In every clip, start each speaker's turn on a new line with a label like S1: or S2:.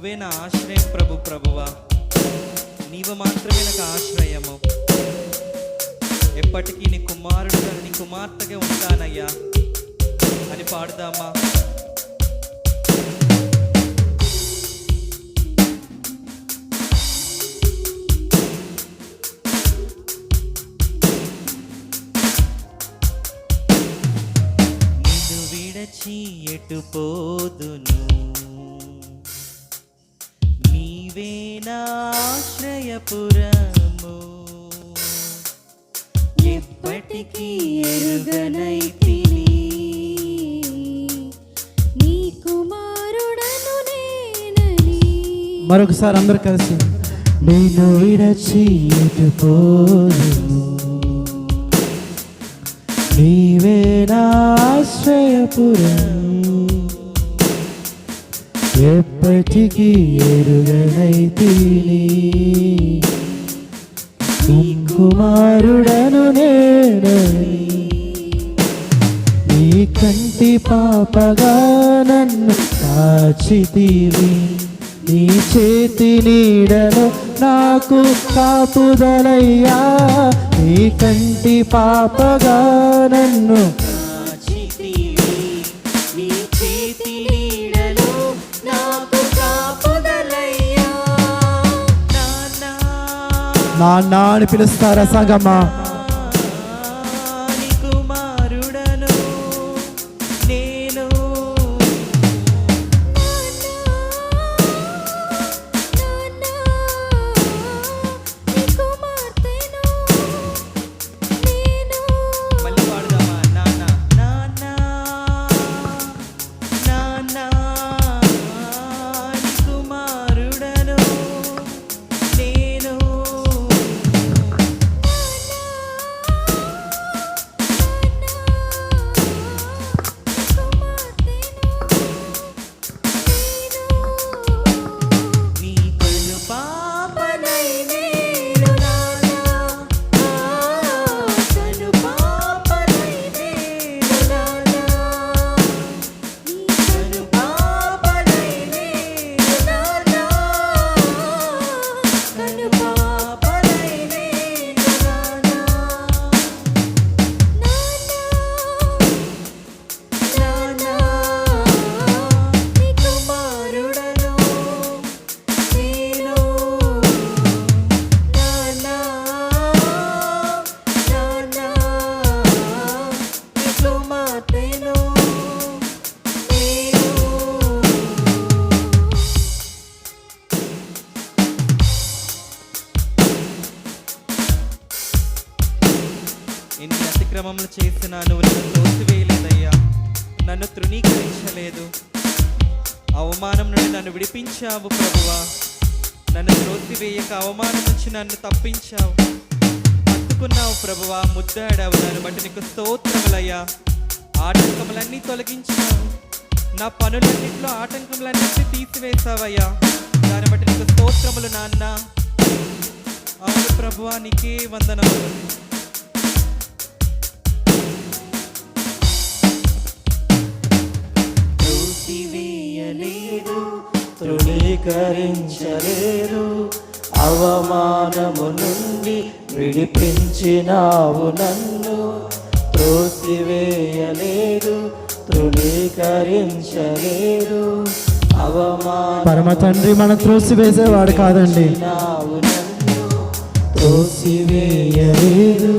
S1: నువ్వే నా ఆశ్రయం ప్రభు ప్రభువా. నీవు మాత్రమే నాకు ఆశ్రయము. ఎప్పటికీ నీ కుమారుడుగా నీ కుమార్తెగా ఉంటానయ్యా. అని పాడుదామా? నిన్ను విడచి ఎటు పోదును? నీవేనాశ్రయపురము. నా ఆశ్రయపురము ఎప్పటికీ ఎరుగనైతిని
S2: నీ కుమారుడను నేనని.
S3: మరొకసారి అందరు కలిసి నేను విడచి ఎటుపోదును నీవే ఎప్పటికీ ఎరుగనైతిని. కుమారుడను నేనని నీ కంటి పాపగా నన్ను కాచితివి. నీ చేతి నీడను నాకు కాపుదలయ్యా. నీ కంటి పాపగా నన్ను
S1: నాన్న
S3: అని పిలుస్తారా సంగమా
S1: చేసినా నువ్వు నన్ను తోసివేయలేదయ్యా నన్ను తృణీకరించలేదు. అవమానం నుండి నన్ను విడిపించావు ప్రభువా. నన్ను త్రోసివేయక అవమానం నుంచి నన్ను తప్పించావు. పట్టుకున్నావు ప్రభువా ముద్దాడావు నన్ను బట్టి నీకు స్తోత్రములయ్యా. ఆటంకములన్నీ తొలగించావు. నా పనులన్నింటిలో ఆటంకములన్నింటినీ తీసివేశావయ్యా. దాన్ని బట్టి నీకు స్తోత్రములు నాన్న. అవును ప్రభువా నీకే వందనములు. త్రోసివేయలేదు
S3: తృణీకరించలేరు అవమానము నుండి విడిపించినావు నన్ను త్రోసివేయలేదు తృణీకరించలేరు అవమాన పరమ తండ్రి మన త్రోసివేసేవాడు కాదండి. నన్ను త్రోసివేయలేదు.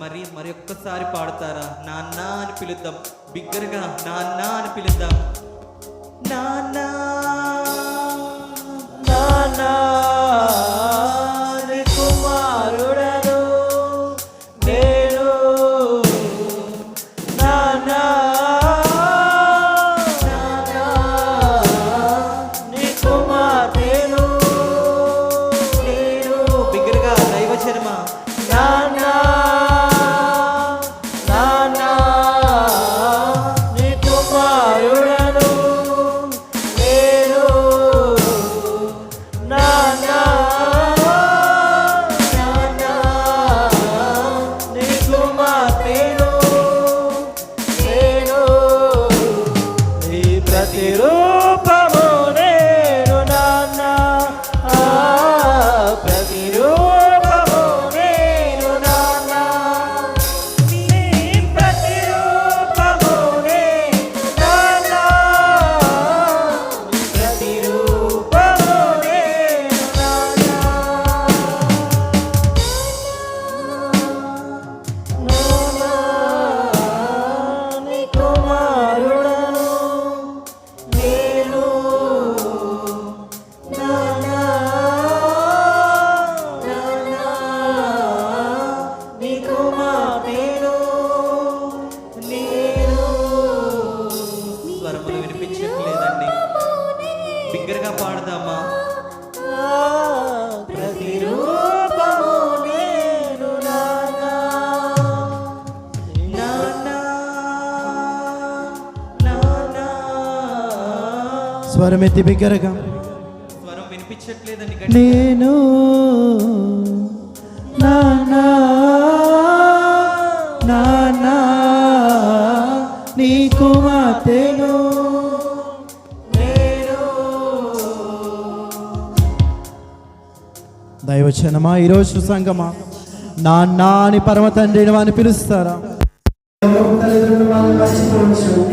S3: మరి
S1: ఒక్కసారి పాడతారా? నాన్న అని పిలుద్దాం. బిగ్గరగా నాన్న అని పిలుద్దాం. నాన్న
S2: నాన్నా.
S4: స్వరమెత్తి బిగ్గరగా.
S1: స్వరం వినిపించట్లేదండి.
S4: నేను నానా నానా నీ కుమార్తెను. దైవచనమా? ఈరోజు సంగమా నాన్న అని పరమ తండ్రిని వాని పిలుస్తారా?